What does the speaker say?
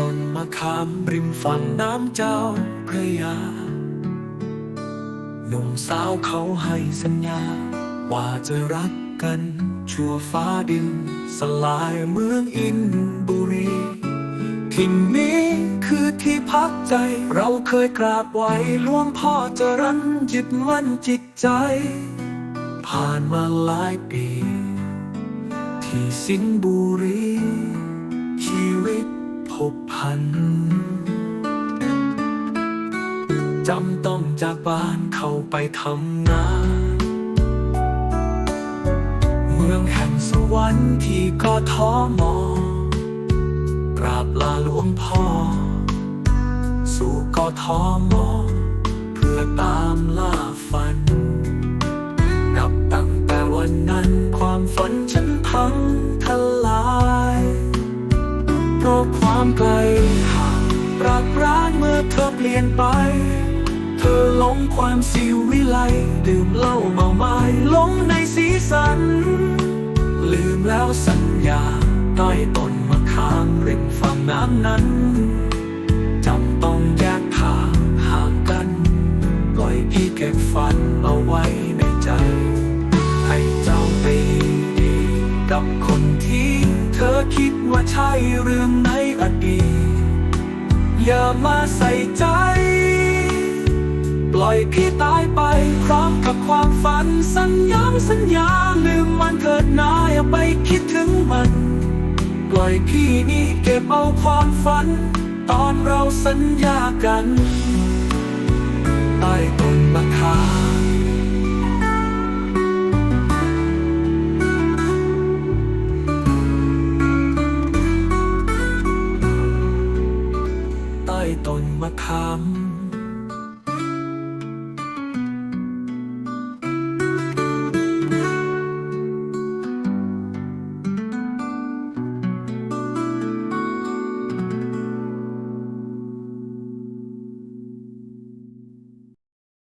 ต้นมะขามริมฝั่งน้ำเจ้าพระยาหนุ่มสาวเขาให้สัญญา ว่าจะรักกันชั่วฟ้าดิน สลายเมืองอินบุรีที่นี้คือที่พักใจ เราเคยกราบไหว้หลวงพ่อจรันยึดมั่นจิตใจ ผ่านมาหลายปี ที่สิงห์บุรีชีวิต พัน จำต้องจากบ้านเข้าไปทำงาน เมืองแห่งสวรรค์ที่กทมกราบลาหลวงพ่อ สู่กทมเพื่อตามล่า ความไกลรักร้านเมื่อเธอเปลี่ยนไป เธอหลงความสิวิไลดื่มเหล้าเมาไม้หลงในสีสัน ลืมแล้วสัญญาใต้ต้นมะขามริมฝั่งน้ำนั้นจำต้องแยกทางห่างกัน ปล่อยพี่เก็บฝันเอาไว้ในใจ คิดว่าใช่เรื่องในอดีตอย่ามาใส่ใจ ปล่อยพี่ตายไปพร้อมกับความฝันสัญญาสัญญาลืมมันเถิดนาอย่าไปคิดถึงมัน ปล่อยพี่นี่เก็บเอาความฝัน ตอนเราสัญญากัน ใต้ต้นมะขาม ต้นมะขาม